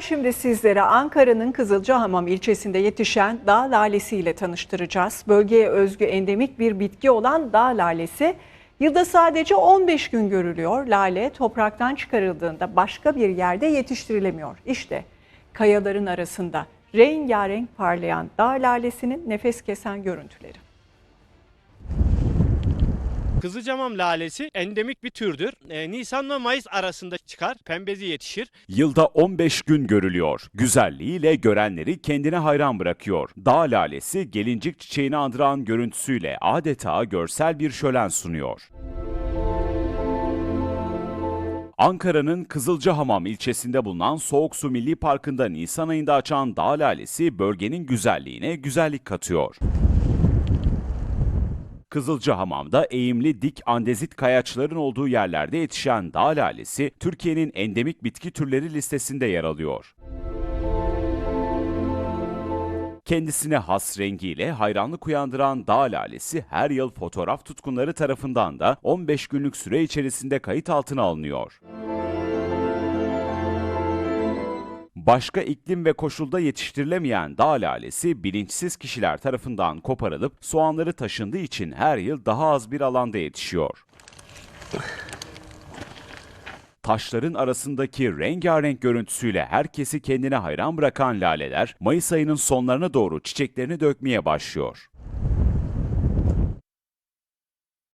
Şimdi sizlere Ankara'nın Kızılcahamam ilçesinde yetişen dağ lalesi ile tanıştıracağız. Bölgeye özgü endemik bir bitki olan dağ lalesi yılda sadece 15 gün görülüyor. Lale topraktan çıkarıldığında başka bir yerde yetiştirilemiyor. İşte kayaların arasında rengarenk parlayan dağ lalesinin nefes kesen görüntüleri. Kızılcamam lalesi endemik bir türdür. Ee, Nisan ve Mayıs arasında çıkar. Pembezi yetişir. Yılda 15 gün görülüyor. Güzelliğiyle görenleri kendine hayran bırakıyor. Dağ lalesi gelincik çiçeğini andıran görüntüsüyle adeta görsel bir şölen sunuyor. Ankara'nın Kızılcahamam ilçesinde bulunan Soğuk Su Milli Parkı'nda Nisan ayında açan dağ lalesi bölgenin güzelliğine güzellik katıyor. Kızılcahamam'da eğimli dik andezit kayaçların olduğu yerlerde yetişen dağ lalesi Türkiye'nin endemik bitki türleri listesinde yer alıyor. Kendisine has rengiyle hayranlık uyandıran dağ lalesi her yıl fotoğraf tutkunları tarafından da 15 günlük süre içerisinde kayıt altına alınıyor. Başka iklim ve koşulda yetiştirilemeyen dağ lalesi bilinçsiz kişiler tarafından koparılıp soğanları taşındığı için her yıl daha az bir alanda yetişiyor. Taşların arasındaki rengarenk görüntüsüyle herkesi kendine hayran bırakan laleler Mayıs ayının sonlarına doğru çiçeklerini dökmeye başlıyor.